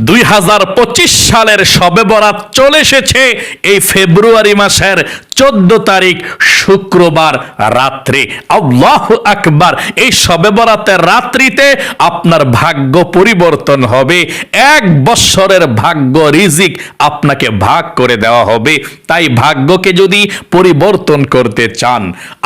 দুই হাজার পঁচিশ সালের সবে বরাত চলে এসেছে এই ফেব্রুয়ারি মাসের চোদ্দ তারিখ শুক্রবার রাত্রে। আল্লাহ আকবার। এই সবে বরাতের রাত্রিতে আপনার ভাগ্য পরিবর্তন হবে। এক বৎসরের ভাগ্য রিজিক আপনাকে ভাগ করে দেওয়া হবে। তাই ভাগ্যকে যদি পরিবর্তন করতে চান,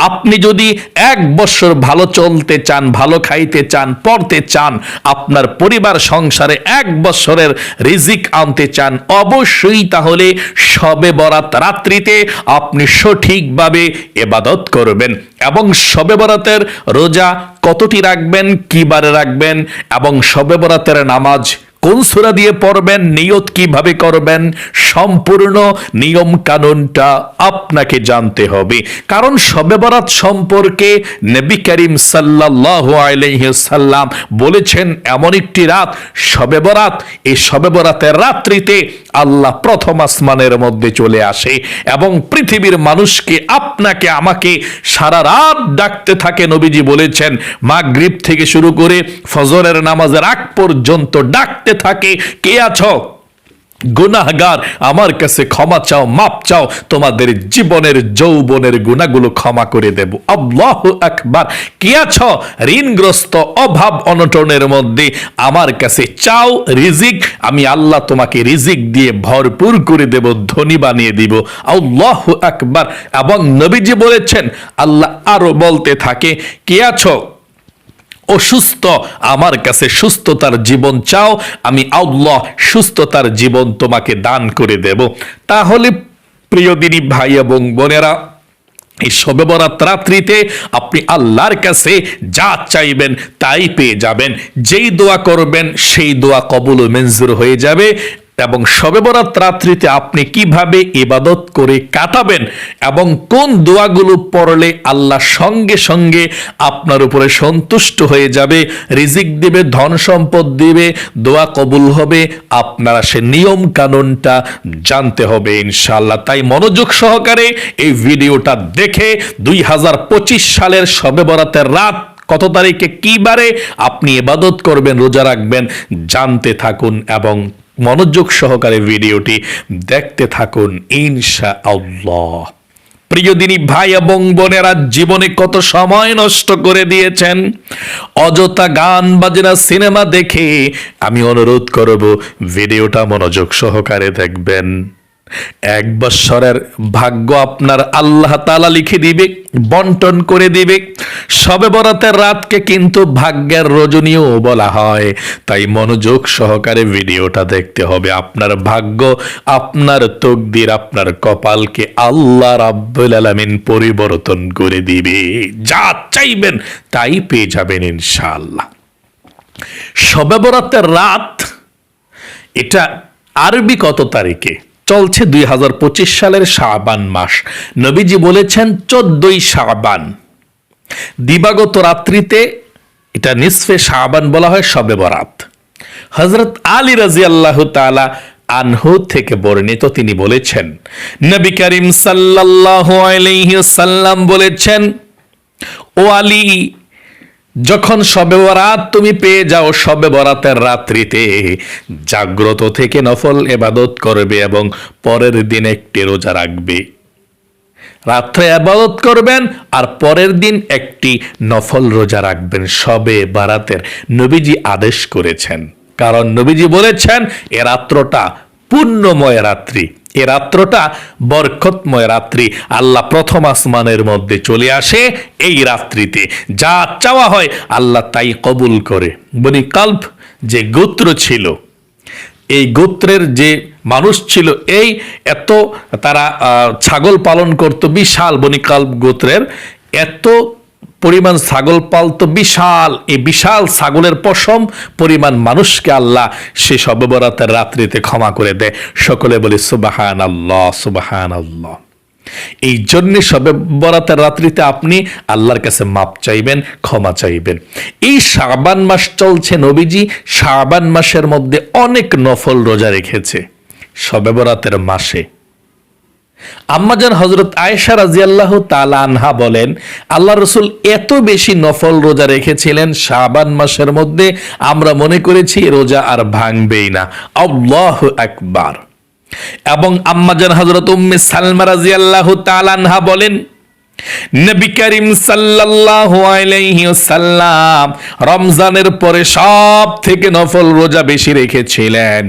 আপনি যদি এক বৎসর ভালো চলতে চান, ভালো খাইতে চান, পড়তে চান, আপনার পরিবার, সংসারে এক বছরের রিজিক আনতে চান, অবশ্যই তাহলে সবে বরাত রাত্রিতে আপনি সঠিকভাবে এবাদত করবেন এবং সবে বরাতের রোজা কতটি রাখবেন কি বারে রাখবেন এবং সবে বরাতের নামাজ কোন সুরা দিয়ে পড়বেন, নিয়ত কীভাবে করবেন, সম্পূর্ণ নিয়ম কানুনটা আপনাকে জানতে হবে। কারণ শবে বরাত সম্পর্কে নবী করিম সাল্লাহ আলাইসাল্লাম বলেছেন, এমন একটি রাত শবে বরাত, এই শবে বরাতের রাত্রিতে আল্লাহ প্রথম আসমানের মধ্যে চলে আসে এবং পৃথিবীর মানুষকে আপনাকে, আমাকে সারা রাত ডাকতে থাকে। নবীজি বলেছেন, মাগরিব থেকে শুরু করে ফজরের নামাজের আগ পর্যন্ত ডাকতে থাকে। কে আছো? গুনাহগার, আমার কাছে ক্ষমা চাও, মাপ চাও, তোমাদের জীবনের যৌবনের গুণাগুলো ক্ষমা করে দেব। আল্লাহ আকবার। কি আছো? ঋণগ্রস্ত, অভাব, অনটনের মধ্যে। আমার কাছে চাও রিজিক, আমি আল্লাহ তোমাকে রিজিক দিয়ে ভরপুর করে দেব, ধনী বানিয়ে দিব। আল্লাহ একবার এবং নবীজি বলেছেন, আল্লাহ আরও বলতে থাকে, কি আছো? অসুস্থ আমার কাছে সুস্থতার জীবন চাও, আমি আল্লাহ সুস্থতার জীবন তোমাকে দান করে দেব। তাহলে প্রিয় দিনী ভাই এবং বোনেরা, এই শবে বরাত রাত্রিতে আপনি আল্লাহর কাছে যা চাইবেন তাই পেয়ে যাবেন। যেই দোয়া করবেন, সেই দোয়া কবুল ও মঞ্জুর হয়ে যাবে। এবং শবে বরাত রাত্রিতে আপনি কীভাবে ইবাদত করে কাটাবেন এবং কোন দোয়াগুলো পড়লে আল্লাহ সঙ্গে সঙ্গে আপনার উপরে সন্তুষ্ট হয়ে যাবে, রিজিক দিবে, ধন সম্পদ দিবে, দোয়া কবুল হবে, আপনারা সে নিয়ম কানুনটা জানতে হবে ইনশাল্লাহ তাই মনোযোগ সহকারে এই ভিডিওটা দেখে দুই হাজার পঁচিশ সালের শবে বরাতের রাত কত তারিখে কি বারে আপনি এবাদত করবেন, রোজা রাখবেন, জানতে থাকুন এবং মনোযোগ সহকারে ভিডিওটি দেখতে থাকুন ইনশা আল্লাহ প্রিয় দিনী ভাই এবং বোনেরা, জীবনে কত সময় নষ্ট করে দিয়েছেন? অযথা গান, বাজনা, সিনেমা দেখে আমি অনুরোধ করব, ভিডিওটা মনোযোগ সহকারে দেখবেন। এক বৎসরের ভাগ্য আপনার আল্লাহ তালা লিখে দিবে, বন্টন করে দিবে। সবে বরাতের রাতকে কিন্তু ভাগ্যের রজনীয় বলা হয়। তাই মনোযোগ সহকারে ভিডিওটা দেখতে হবে। আপনার ভাগ্য, আপনার তকদির, আপনার কপালকে আল্লাহ রাব্বুল আলামিন পরিবর্তন করে দিবে। যা চাইবেন তাই পেয়ে যাবেন ইনশাআল্লাহ। সবে বরাতের রাত, এটা আরবি কত তারিখে? চলছে দুই হাজার পঁচিশ সালের শাবান মাস। নবীজি বলেছেন, চোদ্দই শাবান। দিবাগত রাত্রিতে এটা নিসফে শাবান বলা হয় সবে বরাত। হজরত আলী রাজি আল্লাহ তালা আনহু থেকে বর্ণিত তিনি বলেছেন, নবী করিম আলাইহি সাল্লাম বলেছেন, ও আলী যখন সবে বরাত তুমি পেয়ে যাও, সবে বরাতের রাত্রিতে জাগ্রত থেকে নফল এবাদত করবে এবং পরের দিন একটি রোজা রাখবে। রাত্রে আবাদত করবেন আর পরের দিন একটি নফল রোজা রাখবেন। সবে বারাতের নবীজি আদেশ করেছেন। কারণ নবীজি বলেছেন, এ রাত্রটা পুণ্যময় রাত্রি। এ রাত্রটা বরকতময় রাত্রি। আল্লাহ প্রথম আসমানের মধ্যে চলে আসে এই রাত্রিতে। যা চাওয়া হয় আল্লাহ তাই কবুল করে। বনি কাল্প যে গোত্র ছিল, এই গোত্রের যে মানুষ ছিল, এই এত তারা ছাগল পালন করত, বিশাল বনিকাল গোত্রের, এত পরিমাণ ছাগল পালতো বিশাল। এই বিশাল ছাগলের পশম, পরিমাণ মানুষকে আল্লাহ সে সর্ববরাতের রাত্রিতে ক্ষমা করে দেয়। সকলে বলে সুবাহান আল্লাহ সুবাহান আল্লাহ এই জন্য সবে বরাতের রাত্রিতে আপনি আল্লাহর কাছে মাপ চাইবেন, ক্ষমা চাইবেন। এই শাবান মাস চলছে নবীজি, শাবান মাসের মধ্যে অনেক নফল রোজা রেখেছে। সবে বরাতের মাসে আম্মাজান হজরত আয়েশা রাজিয়াল্লাহ তালা আনহা বলেন আল্লাহ রসুল এত বেশি নফল রোজা রেখেছিলেন শাবান মাসের মধ্যে, আমরা মনে করেছি রোজা আর ভাঙবেই না। আল্লাহ একবার এবং আম্মাজান হজরত উম্মে সালমা রাজিয়াল্লাহ আল্লাহ আনহা বলেন নবী করিম সাল্লাল্লাহু আলাইহি ওয়াসাল্লাম রমজানের পরে সব থেকে নফল রোজা বেশি রেখেছিলেন।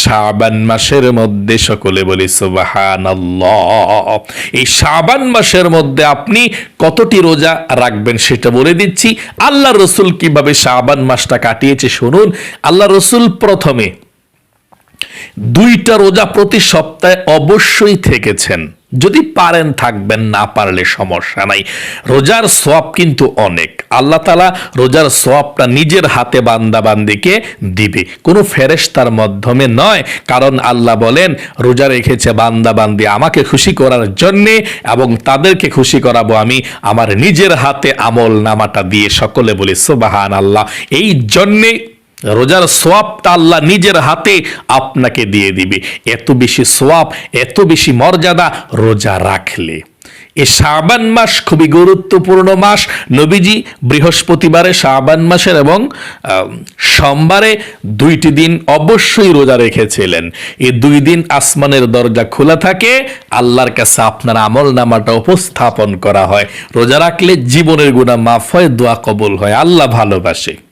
শাবান মাসের মধ্যে সকলে বলি, সুবহানাল্লাহ। এই শাবান মাসের মধ্যে আপনি কতটি রোজা রাখবেন সেটা বলে দিচ্ছি। আল্লাহ রসুল কীভাবে শাবান মাসটা কাটিয়েছে শুনুন। আল্লাহ রসুল প্রথমে দুইটা রোজা প্রতি সপ্তাহে অবশ্যই থেকেছেন। যদি পারেন থাকবেন, না পারলে সমস্যা নাই। রোজার সোয়াব কিন্তু অনেক। আল্লাহ তালা রোজার সোয়াবটা নিজের হাতে বান্দা বান্দিকে দিবে। কোনো ফেরেশতার মাধ্যমে নয়, কারণ আল্লাহ বলেন, রোজা রেখেছে বান্দা বান্দি আমাকে খুশি করার জন্যে এবং তাদেরকে খুশি করাবো আমি আমার নিজের হাতে আমল নামাটা দিয়ে সকলে বলি সুবাহান আল্লাহ এই জন্যে রোজার সোয়াবটা আল্লাহ নিজের হাতে আপনাকে দিয়ে দিবে। এত বেশি সোয়াব, এত বেশি মর্যাদা রোজা রাখলে। এ শাবান মাস খুবই গুরুত্বপূর্ণ মাস। নবীজি বৃহস্পতিবারে, শাবান মাসের এবং সোমবারে দুইটি দিন অবশ্যই রোজা রেখেছিলেন। এই দুই দিন আসমানের দরজা খোলা থাকে, আল্লাহর কাছে আপনার আমল নামাটা উপস্থাপন করা হয়। রোজা রাখলে জীবনের গুণা মাফ হয়, দোয়া কবুল হয়। আল্লাহ ভালোবাসে।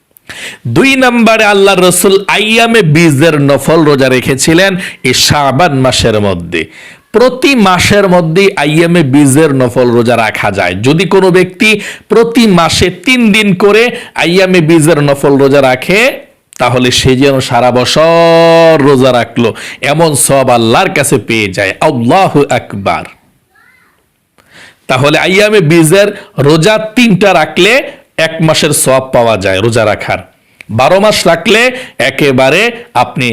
দুই নম্বরে আল্লাহ রসুল আইয়ামে বীজের নফল রোজা রেখেছিলেন এই শাবান মাসের মধ্যে। প্রতি মাসের মধ্যে আইয়ামে বীজের নফল রোজা রাখা যায়। যদি কোনো ব্যক্তি প্রতি মাসে তিন দিন করে আইয়ামে বীজের নফল রোজা রাখে, তাহলে সে যেন সারা বছর রোজা রাখল। এমন সব আল্লাহর কাছে পেয়ে যায়। আল্লাহ আকবার। তাহলে আইয়ামে বীজের রোজা তিনটা রাখলে এক মাসের সব পাওয়া যায়, রোজা রাখার। বারো মাস রাখলে একেবারে আপনি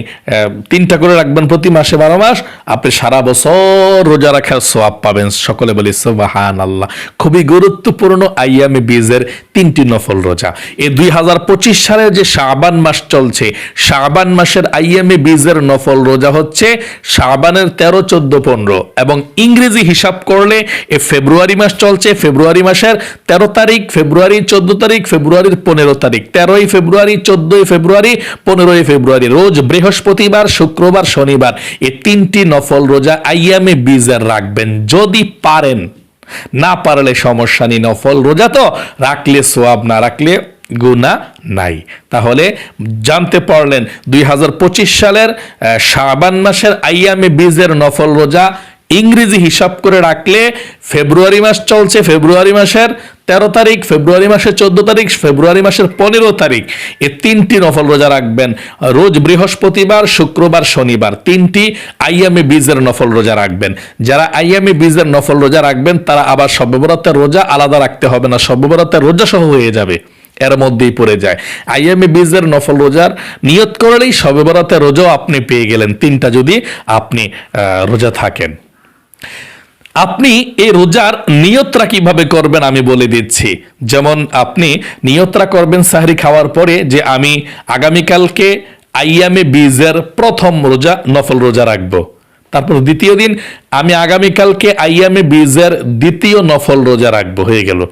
তিনটা করে রাখবেন প্রতি মাসে বারো মাস, আপনি সারা বছর রোজা রাখার সোয়াব পাবেন। সকলে বলি সোবাহান আল্লাহ খুবই গুরুত্বপূর্ণ আইয়ামি বীজের তিনটি নফল রোজা। এ দুই হাজার পঁচিশ সালে যে শাবান মাস চলছে, শাবান মাসের আইএমএ বীজের নফল রোজা হচ্ছে শাবানের তেরো, চোদ্দ, পনেরো এবং ইংরেজি হিসাব করলে এ ফেব্রুয়ারি মাস চলছে, ফেব্রুয়ারি মাসের তেরো তারিখ, ফেব্রুয়ারি চোদ্দ তারিখ, ফেব্রুয়ারির পনেরো তারিখ। তেরোই ফেব্রুয়ারি, চোদ্দই ফেব্রুয়ারি, পনেরোই ফেব্রুয়ারি, রোজ বৃহস্পতিবার, শুক্রবার, শনিবার। এ তিনটি নফল রোজা আইয়ামে বীজের রাখবেন। যদি পারেন না পারলে সমস্যা নেই, নফল। রোজা তো রাখলে সোয়াব, না রাখলে গুণা নাই। তাহলে জানতে পারলেন দুই হাজার পঁচিশ সালের শাবান মাসের আইয়ামে বীজের নফল রোজা ইংরেজি হিসাব করে রাখলে ফেব্রুয়ারি মাস চলছে, ফেব্রুয়ারি মাসের তেরো তারিখ, ফেব্রুয়ারি মাসের চোদ্দ তারিখ, ফেব্রুয়ারি মাসের পনেরো তারিখ। এ তিনটি নফল রোজা রাখবেন। রোজ বৃহস্পতিবার, শুক্রবার, শনিবার। তিনটি আইয়ামে বীজের নফল রোজা রাখবেন। যারা আইয়ামে বীজের নফল রোজা রাখবেন, তারা আবার সব্যবরাতের রোজা আলাদা রাখতে হবে না। সব্যবরাতের রোজা সহ হয়ে যাবে। এর মধ্যেই পড়ে যায়। আইএমএ বীজের নফল রোজার নিয়ত করলেই সবে রোজাও আপনি পেয়ে গেলেন। তিনটা যদি আপনি রোজা থাকেন। আপনি এই রোজার নিয়তরা কীভাবে করবেন আমি বলে দিচ্ছি। যেমন আপনি নিয়তরা করবেন সাহরি খাওয়ার পরে যে আমি আগামীকালকে আইয়ামে বীজের প্রথম রোজা, নফল রোজা রাখব। তারপর দ্বিতীয় দিন, আমি আগামীকালকে আইয়ামে বীজের দ্বিতীয় নফল রোজা রাখব, হয়ে গেল।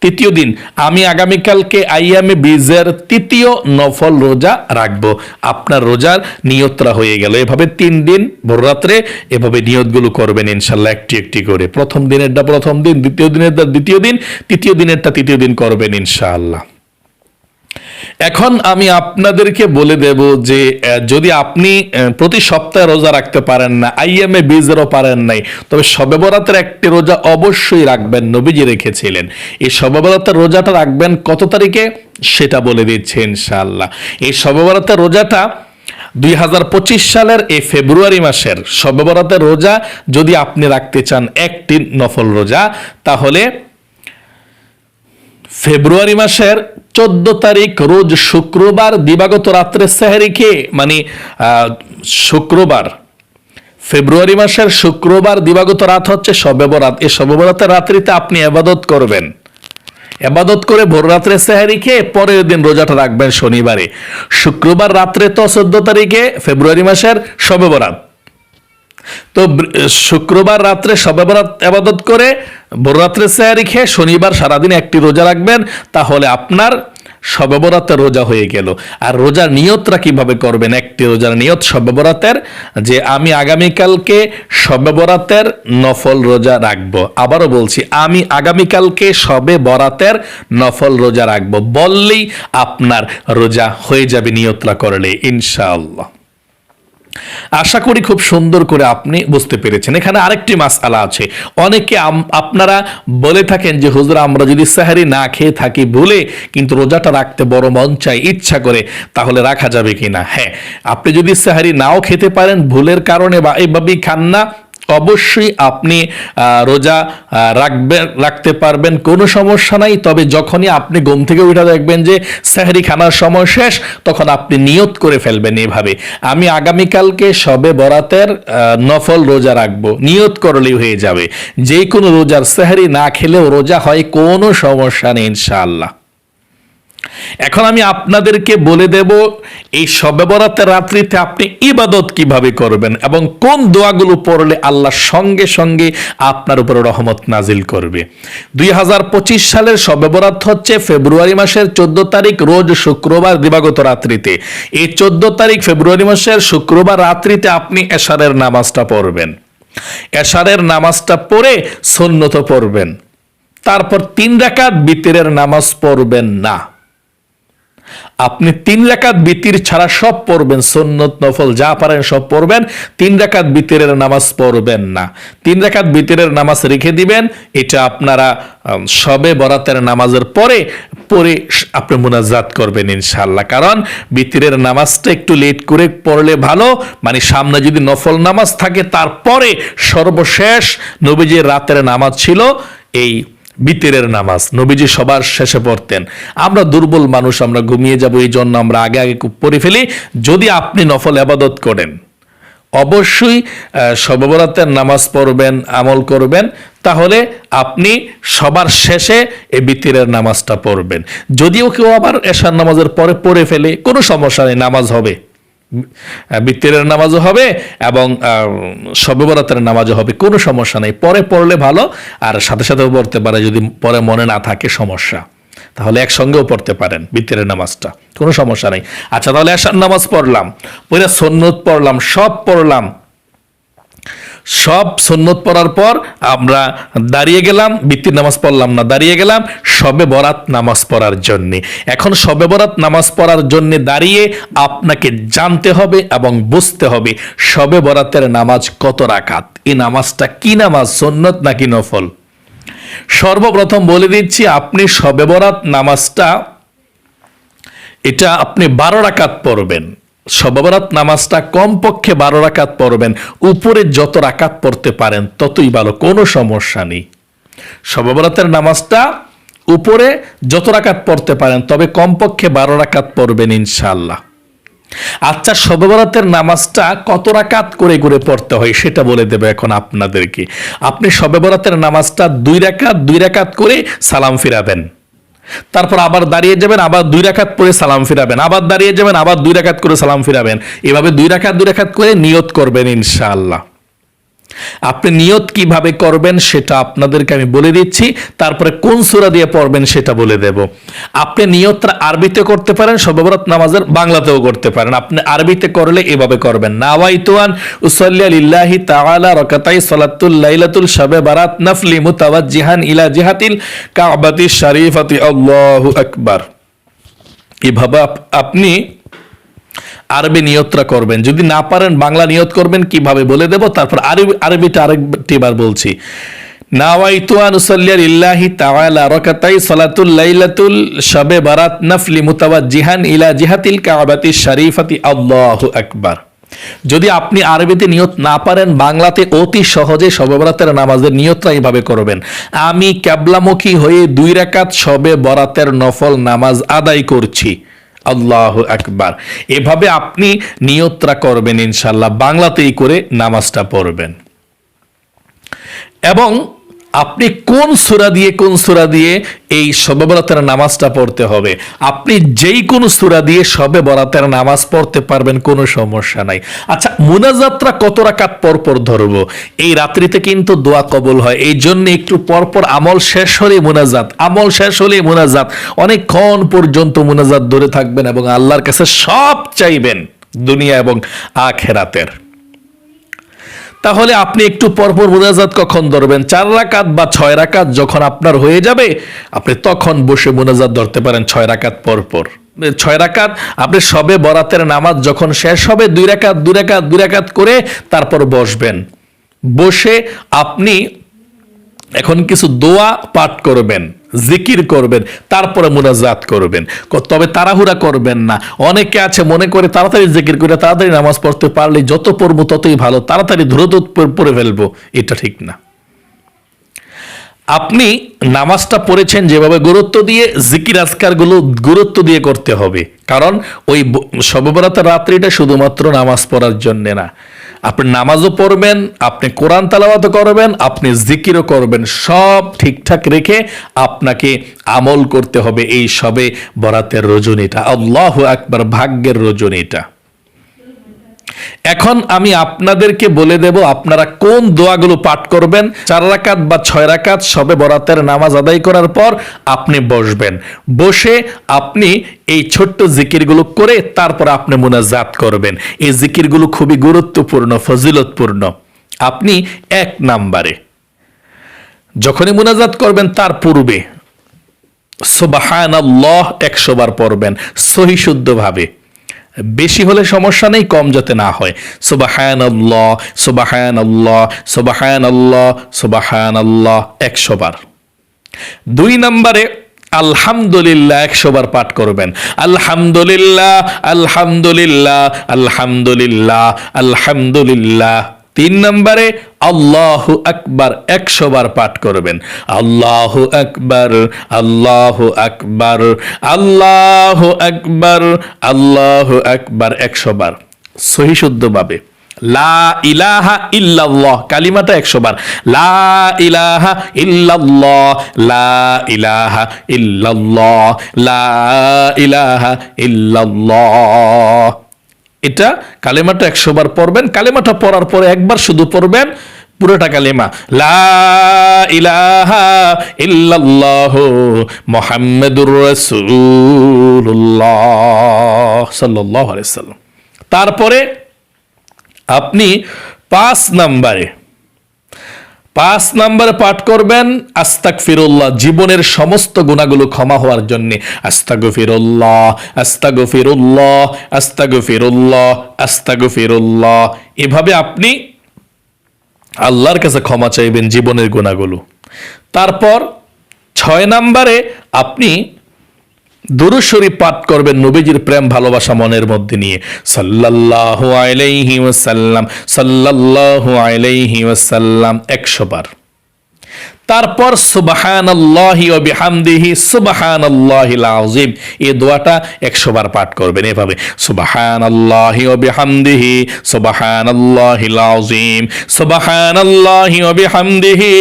তৃতীয় দিন, আমি আগামীকালকে আইয়ামে বীজের তৃতীয় নফল রোজা রাখব। আপনার রোজার নিয়তরা হয়ে গেল। এভাবে তিন দিন ভোররাত্রে এভাবে নিয়তগুলো করবেন ইনশাল্লাহ একটি একটি করে। প্রথম দিনেরটা প্রথম দিন, দ্বিতীয় দিনেরটা দ্বিতীয় দিন, তৃতীয় দিনেরটা তৃতীয় দিন করবেন ইনশাআল্লাহ। এখন আমি আপনাদেরকে বলে দেব যে যদি আপনি প্রতি সপ্তাহে রোজা রাখতে পারেন না, আইএমএ বীজেরও পারেন নাই, তবে শবে বরাতের একটি রোজা অবশ্যই রাখবেন, নবীজি রেখেছিলেন। এই শবে বরাতের রোজাটা রাখবেন কত তারিখে? সেটা বলে দিচ্ছে ইনশাআল্লাহ। এই শবে বরাতের রোজাটা দুই হাজার পঁচিশ সালের এই ফেব্রুয়ারি মাসের শবে বরাতের রোজা যদি আপনি রাখতে চান, একটি নফল রোজা, তাহলে ফেব্রুয়ারি মাসের চোদ্দ তারিখ, রোজ শুক্রবার, দিবাগত রাত্রে সেহারি খেয়ে মানে শুক্রবার। ফেব্রুয়ারি মাসের শুক্রবার, দিবাগত রাত হচ্ছে শবে বরাত এই শবে বরাতের রাত্রিতে আপনি আবাদত করবেন। এবাদত করে ভোর রাত্রে সেহারি খেয়ে পরের দিন রোজাটা রাখবেন শনিবারে। শুক্রবার রাত্রে তো চোদ্দ তারিখে ফেব্রুয়ারি মাসের শবে বরাত তো শুক্রবার রাত্রে সবে বরাত আবাদত করে বড় রাত্রে স্যারি খেয়ে শনিবার সারাদিন একটি রোজা রাখবেন, তাহলে আপনার সবে বরাতে রোজা হয়ে গেল। আর রোজার নিয়তরা কীভাবে করবেন? একটি রোজার নিয়ত সবে বরাতের যে আমি আগামীকালকে সবে বরাতের নফল রোজা রাখব। আবারও বলছি, আমি আগামীকালকে সবে বরাতের নফল রোজা রাখব। বললেই আপনার রোজা হয়ে যাবে নিয়তরা করলে, ইনশাআল্লাহ। আশা করি খুব সুন্দর করে আপনি বুঝতে পেরেছেন। এখানে আরেকটি মাসআলা আছে। অনেকে আপনারা বলে থাকেন যে, হুজুর, আমরা যদি সাহারি না খেয়ে থাকি ভুলে, কিন্তু রোজাটা রাখতে বড় মন চাই ইচ্ছা করে, তাহলে রাখা যাবে কিনা? হ্যাঁ আপনি যদি সাহারি নাও খেতে পারেন ভুলের কারণে বা এইভাবেই খান না অবশ্যই আপনি রোজা রাখবেন রাখতে পারবেন, কোনো সমস্যা নাই। তবে যখনই আপনি ঘুম থেকে উঠে দেখবেন যে সাহারি খানার সময় শেষ, তখন আপনি নিয়ত করে ফেলবেন এভাবে। আমি আগামীকালকে সবে বরাতের নফল রোজা রাখব। নিয়ত করলেই হয়ে যাবে। যে কোনো রোজার সাহারি না খেলেও রোজা হয়, কোনো সমস্যা নেই, ইনশাআল্লাহ। এখন আমি আপনাদেরকে বলে দেব, এই শবে বরাতের রাত্রিতে আপনি ইবাদত কীভাবে করবেন এবং কোন দোয়াগুলো পড়লে আল্লাহ সঙ্গে সঙ্গে আপনার উপর রহমত নাজিল করবে। দুই সালের শবে বরাত হচ্ছে ফেব্রুয়ারি মাসের চোদ্দ তারিখ, রোজ শুক্রবার দিবাগত রাত্রিতে। এই চোদ্দ তারিখ ফেব্রুয়ারি মাসের শুক্রবার রাত্রিতে আপনি এশারের নামাজটা পড়বেন। এশারের নামাজটা পড়ে সন্ন্যত পড়বেন। তারপর তিন রাকাত বিতিরের নামাজ পড়বেন না। আপনি তিন রাকাত বিতির ছাড়া সব পড়বেন, সন্নত, নফল, যা পারেন সব পড়বেন, তিন রাকাত বিতিরের নামাজ পড়বেন না। তিন রাকাত বিতিরের নামাজ রেখে দিবেন, এটা আপনারা সবে বরাতের নামাজের পরে পরে আপনি মুনাজাত করবেন ইনশাল্লাহ কারণ বিতিরের নামাজটা একটু লেট করে পড়লে ভালো মানে সামনে যদি নফল নামাজ থাকে, তারপরে সর্বশেষ নবীজির রাতের নামাজ ছিল এই বিতিরের নামাজ। নবীজি সবার শেষে পড়তেন। আমরা দুর্বল মানুষ আমরা ঘুমিয়ে যাব এই জন্য আমরা আগে আগে পড়ে ফেলি। যদি আপনি নফল আবাদত করেন অবশ্যই আহ, সববরাতের নামাজ পড়বেন আমল করবেন তাহলে আপনি সবার শেষে এই বিতিরের নামাজটা পড়বেন। যদিও কেউ আবার এশার নামাজের পরে পড়ে ফেলে কোনো সমস্যা নেই নামাজ হবে। বিত্তের নামাজও হবে এবং সবেবরাতের নামাজও হবে। কোনো সমস্যা নেই। পরে পড়লে ভালো, আর সাথে সাথেও পড়তে পারে যদি পরে মনে না থাকে সমস্যা। তাহলে একসঙ্গেও পড়তে পারেন বিত্তের নামাজটা। কোনো সমস্যা নেই। আচ্ছা তাহলে আসার নামাজ পড়লাম। পরে সন্ন্যত পড়লাম, সব পড়লাম। সব সন্ন্যত পড়ার পর আমরা দাঁড়িয়ে গেলাম, বৃত্তির নামাজ পড়লাম না, দাঁড়িয়ে গেলাম সবে বরাত নামাজ পড়ার জন্য। এখন সবে বরাত নামাজ পড়ার জন্য দাঁড়িয়ে আপনাকে জানতে হবে এবং বুঝতে হবে সবে বরাতের নামাজ কত রাখাত এই নামাজটা কি নামাজ সন্ন্যত নাকি নফল? সর্বপ্রথম বলে দিচ্ছি, আপনি সবে বরাত নামাজটা, এটা আপনি বারো রাকাত পড়বেন। সবাবরাত নামাজটা কমপক্ষে বারো রাকাত পড়বেন, উপরে যত রাকাত পড়তে পারেন, ততই ভালো, কোনো সমস্যা নেই। সবাবরাতের নামাজটা উপরে যত রাকাত পড়তে পারেন, তবে কমপক্ষে বারো রাকাত পড়বেন ইনশাল্লাহ আচ্ছা সবেবরাতের নামাজটা কত রাকাত করে করে পড়তে হয় সেটা বলে দেবে এখন আপনাদেরকে। আপনি সবেবরাতের নামাজটা দুই রাকাত দুই রাকাত করে সালাম ফিরাবেন। তারপর আবার দাঁড়িয়ে যাবেন, আবার দুই রাখাত পরে সালাম ফিরাবেন। আবার দাঁড়িয়ে যাবেন, আবার দুই রাখাত করে সালাম ফিরাবেন। এভাবে দুই রাখাত দুই রাখাত করে নিয়ত করবেন ইনশাআল্লাহ। আপনি নিয়ত কীভাবে করবেন সেটা আপনাদেরকে আমি বলে দিচ্ছি। তারপরে কোন সূরা দিয়ে পড়বেন সেটা বলে দেব। আপনি নিয়তটা আরবিতে করতে পারেন সর্ববরত নামাজের বাংলাতেও করতে পারেন। আপনি আরবিতে করলে এভাবে করবেন। নাওয়াইতুয়ান, উসাল্লিয়া তাআলা রাকাতাই সালাতুল লাইলাতুল শাবে বারাত নাফলি মুতাওয়াজ্জিহান ইলা জিহাতিল শরীফাতি। আল্লাহু আকবার। এভাবে আপনি আরবি নিয়তটা করবেন। যদি না পারেন বাংলা নিয়ত করবেন, কীভাবে বলে দেব? তারপর আরবি, আরবিটা আরেকটি বার বলছি। যদি আপনি আরবিতে নিয়ত না পারেন, বাংলাতে অতি সহজে শবে বরাতের নামাজের নিয়তটা এইভাবে করবেন। আমি ক্যাবলামুখী হয়ে দুই রাকাত শবে বরাতের নফল নামাজ আদায় করছি। আল্লাহ একবার এভাবে আপনি নিয়তরা করবেন ইনশাল্লাহ বাংলাতেই করে নামাজটা পড়বেন। এবং আপনি কোন সুরা দিয়ে, কোন সুরা দিয়ে এই শবে বরাতের নামাজটা পড়তে হবে? আপনি যেই কোন সুরা দিয়ে শবে বরাতের নামাজ পড়তে পারবেন, কোনো সমস্যা নাই। আচ্ছা মুনাজাতরা কত রাকাত পর পর ধরবো? এই রাত্রিতে কিন্তু দোয়া কবুল হয়। এই জন্য একটু পর পর আমল শেষ হলে মুনাজাত, আমল শেষ হলে মুনাজাত। অনেকক্ষণ পর্যন্ত মুনাজাত ধরে থাকবেন এবং আল্লাহর কাছে সব চাইবেন, দুনিয়া এবং আখেরাতের। তাহলে আপনি একটু পরপর মোনাজাত কখন ধরবেন? চার রাকাত বা ছয় রাকাত যখন আপনার হয়ে যাবে, আপনি তখন বসে মোনাজাত ধরতে পারেন ছয় রাকাত পরপর। ছয় রাকাত, আপনি সবে বরাতের নামাজ যখন শেষ হবে, দুই রাকাত দুই রাকাত দুই রাকাত করে তারপর বসবেন। বসে আপনি এখন কিছু দোয়া পাঠ করবেন, জিকির করবেন, তারপরে মুনাজাত করবেন। তবে তাড়াহুড়া করবেন না। অনেকে আছে মনে করে তাড়াতাড়ি জিকির করে তাড়াতাড়ি নামাজ পড়তে পারলে যত পড়ব ততই ভালো, তাড়াতাড়ি দ্রুত পড়ে ফেলব, এটা ঠিক না। আপনি নামাজটা পড়েছেন যেভাবে গুরুত্ব দিয়ে, জিকির আজকারগুলো গুরুত্ব দিয়ে করতে হবে। কারণ ওই সববরাতের রাত্রিটা শুধুমাত্র নামাজ পড়ার জন্যে না। আপনি নামাজও পড়বেন, আপনি কোরআন তালাবাতও করবেন, আপনি জিকিরও করবেন, সব ঠিকঠাক রেখে আপনাকে আমল করতে হবে। এই সবে বরাতের রজনীটা, আল্লাহ আকবার ভাগ্যের রজনীটা। এখন আমি আপনাদেরকে বলে দেব আপনারা কোন দোয়াগুলো পাঠ করবেন? চার রাকাত বা ছয় রাকাত সবে বরাতের নামাজ আদায় করার পর আপনি বসবেন। বসে আপনি এই ছোট্ট জিকিরগুলো করে তারপর আপনি মুনাজাত করবেন। এই জিকিরগুলো খুবই গুরুত্বপূর্ণ, ফজিলতপূর্ণ। আপনি এক নাম্বারে। যখনই মুনাজাত করবেন তার পূর্বে সোবাহান আল্লাহ একশো বার পড়বেন সহি শুদ্ধভাবে বেশি হলে সমস্যা নেই, কম যাতে না হয়। সোবাহায়ন আল্লাহ সোবাহায়ন আল্লাহ সোবাহায়ন আল্লাহ সোবাহায়ন আল্লাহ একশো বার। দুই নম্বরে, আলহামদুলিল্লাহ একশো বার পাঠ করবেন। আলহামদুলিল্লাহ আলহামদুলিল্লাহ আলহামদুলিল্লাহ আলহামদুলিল্লাহ। তিন নম্বরে আল্লাহ আকবার একশো বার পাঠ করবেন। আল্লাহ আকবার আল্লাহ আকবার আল্লাহ আকবার আল্লাহ আকবার একশো বার। সহি শুদ্ধভাবে লা ইলাহা ইল্লাল্লাহ, কালিমাটা একশো বার। লা ইলাহা ইল্লাল্লাহ, লা ইলাহা ইল্লাল্লাহ, লা ইলাহা ইল্লাল্লাহ। এটা কালেমাটা একশো বার পড়বেন। কালেমাটা পড়ার পরে একবার শুধু পড়বেন। পুরোটা কালেমা, লা ইলাহা ইল্লাল্লাহ তারপরে আপনি পাঁচ নাম্বারে পাঁচ নাম্বারে পাঠ করবেন আস্তাক ফিরুল্লাহ জীবনের সমস্ত গুণাগুলো ক্ষমা হওয়ার জন্য। আস্তাগ ফিরুল্লাহ আস্তাগ ফিরুল্লাহ আস্তাগ ফিরুল্লাহ আস্তাগ ফিরুল্লাহ এভাবে আপনি আল্লাহর কাছে ক্ষমা চাইবেন জীবনের গুণাগুলো। তারপর ছয় নাম্বারে আপনি দুরুশরী পাঠ করবেন নবীজির প্রেম, ভালোবাসা মনের মধ্যে নিয়ে। সাল্লাল্লাহু আলাইহি ওয়াসাল্লাম, সাল্লাল্লাহু আলাইহি একশো বার। তারপর সুবাহান আল্লাহি ও বিহামদিহি সুবহানাল্লাহিল আযীম। এই দোয়াটা 100 বার পাঠ করবেন এভাবে। সুবাহান আল্লাহি ও বিহামদিহি সুবহানাল্লাহিল সুবাহান আল্লাহি ও বিহামদিহি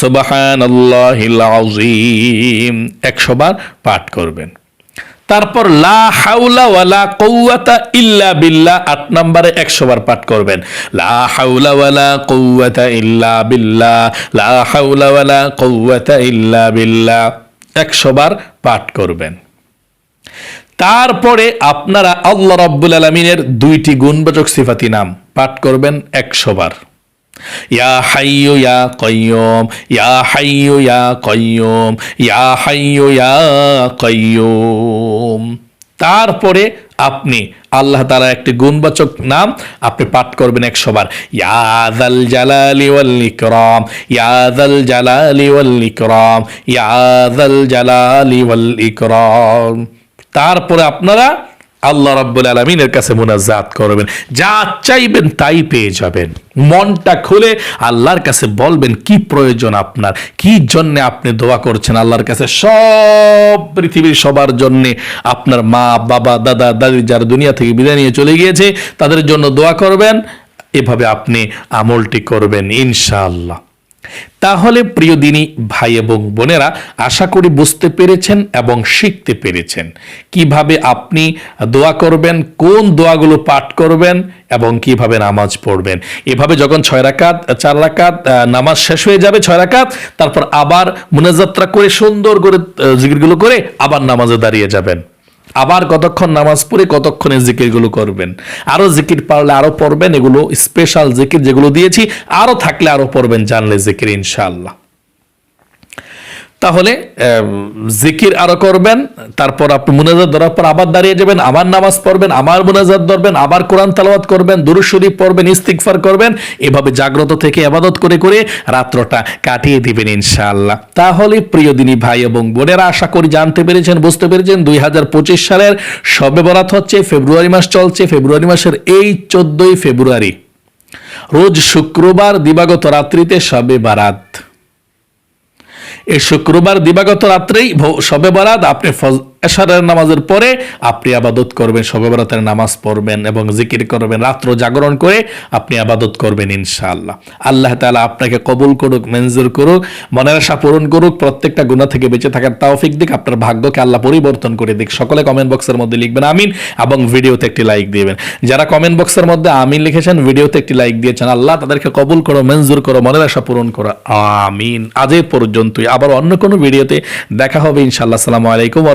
সুবহানাল্লাহিল আযীম। 100 বার পাঠ করবেন। তারপর লা হাউলা ওয়ালা কৌয়াতা ইল্লা বিল্লাহ আট নম্বরে একশো বার পাঠ করবেন। লা হাউলা ওয়ালা কৌয়াতা ইল্লা বিল্লাহ, লা হাউলা ওয়ালা কৌয়াতা ইল্লা বিল্লাহ একশো বার পাঠ করবেন। তারপরে আপনারা আল্লাহ রাব্বুল আলমিনের দুইটি গুণবাচক সিফাতি নাম পাঠ করবেন একশো বার। ইয়া হাইয়ু ইয়া কয়্যুম ইয়া হাইয়ু ইয়া কয়্যুম ইয়া হাইয়ু ইয়া কয়্যুম তারপরে আপনি আল্লাহ তাআলা একটি গুণবাচক নাম আপনি পাঠ করবেন একশো বার। ইয়াদাল জালালি ওয়াল ইকরাম ইয়াদাল জালালি ওয়াল ইকরাম ইয়াদাল জালালি ওয়াল ইকরাম। তারপরে আপনারা আল্লাহ রাব্বুল আলমিনের কাছে মোনাজাত করবেন। যা চাইবেন তাই পেয়ে যাবেন। মনটা খুলে আল্লাহর কাছে বলবেন, কি প্রয়োজন আপনার? কি জন্য আপনি দোয়া করছেন আল্লাহর কাছে? সব পৃথিবীর সবার জন্য আপনার মা, বাবা, দাদা, দাদি যারা দুনিয়া থেকে বিদায় নিয়ে চলে গিয়েছে, তাদের জন্য দোয়া করবেন। এভাবে আপনি আমলটি করবেন, ইনশাআল্লাহ। তাহলে প্রিয় দিনী ভাই এবং বোনেরা আশা করি বুঝতে পেরেছেন এবং শিখতে পেরেছেন। কীভাবে আপনি দোয়া করবেন কোন দোয়াগুলো পাঠ করবেন এবং কীভাবে নামাজ পড়বেন। এভাবে যখন ছয় রাকাত চার রাকাত নামাজ শেষ হয়ে যাবে ছয় রাকাত তারপর আবার মুনাজাত্রা করে সুন্দর করে আহ, জিকিরগুলো করে আবার নামাজে দাঁড়িয়ে যাবেন। আবার কতক্ষণ নামাজ পড়ে কতক্ষণে জিকিরগুলো করবেন? আরও জিকির পারলে আরও পড়বেন, এগুলো স্পেশাল জিকির যেগুলো দিয়েছি, আরও থাকলে আরও পড়বেন, জানলে জিকির ইনশাআল্লাহ। তাহলে জিকির আরও করবেন, তারপর আপনি মুনাজাত ধরার পর আবার দাঁড়িয়ে যাবেন, আবার নামাজ পড়বেন, আবার মুনাজাত ধরবেন, আবার কোরআন তালাওয়াত করবেন, দুরুদ শরীফ পড়বেন, ইস্তিগফার করবেন, এভাবে জাগ্রত থেকে আবাদত করে করে রাত্রটা কাটিয়ে দিবেন ইনশাআল্লাহ। তাহলে প্রিয় দিনী ভাই এবং বোনেরা, আশা করি জানতে পেরেছেন, বুঝতে পেরেছেন, দুই হাজার পঁচিশ সালের সবে বরাত হচ্ছে, ফেব্রুয়ারি মাস চলছে, ফেব্রুয়ারি মাসের এই চোদ্দই ফেব্রুয়ারি, রোজ শুক্রবার দিবাগত রাত্রিতে সবে বারাত। এই শুক্রবার দিবাগত রাত্রেই শবে বরাত আপনি এশারের নামাজের পরে আপনি আবাদত করবেন শবে বরাতের নামাজ পড়বেন এবং জিকির করবেন, রাত্র জাগরণ করে আপনি আবাদত করবেন ইনশাআল্লাহ। আল্লাহ তাআলা আপনাকে কবুল করুক, মঞ্জুর করুক, মনের আশা পূরণ করুক, প্রত্যেকটা গুণা থেকে বেঁচে থাকার তাওফিক দিক, আপনার ভাগ্যকে আল্লাহ পরিবর্তন করে দিক। সকলে কমেন্ট বক্সের মধ্যে লিখবেন আমিন এবং ভিডিওতে একটি লাইক দিবেন। যারা কমেন্ট বক্সের মধ্যে আমিন লিখেছেন, ভিডিওতে একটি লাইক দিয়েছেন, আল্লাহ তাদেরকে কবুল করো, মঞ্জুর করো, মনের আশা পূরণ করো। আমিন। আজ এ পর্যন্তই। আবার অন্য কোনো ভিডিওতে দেখা হবে ইনশাআল্লাহ। আসসালামু আলাইকুম ওয়া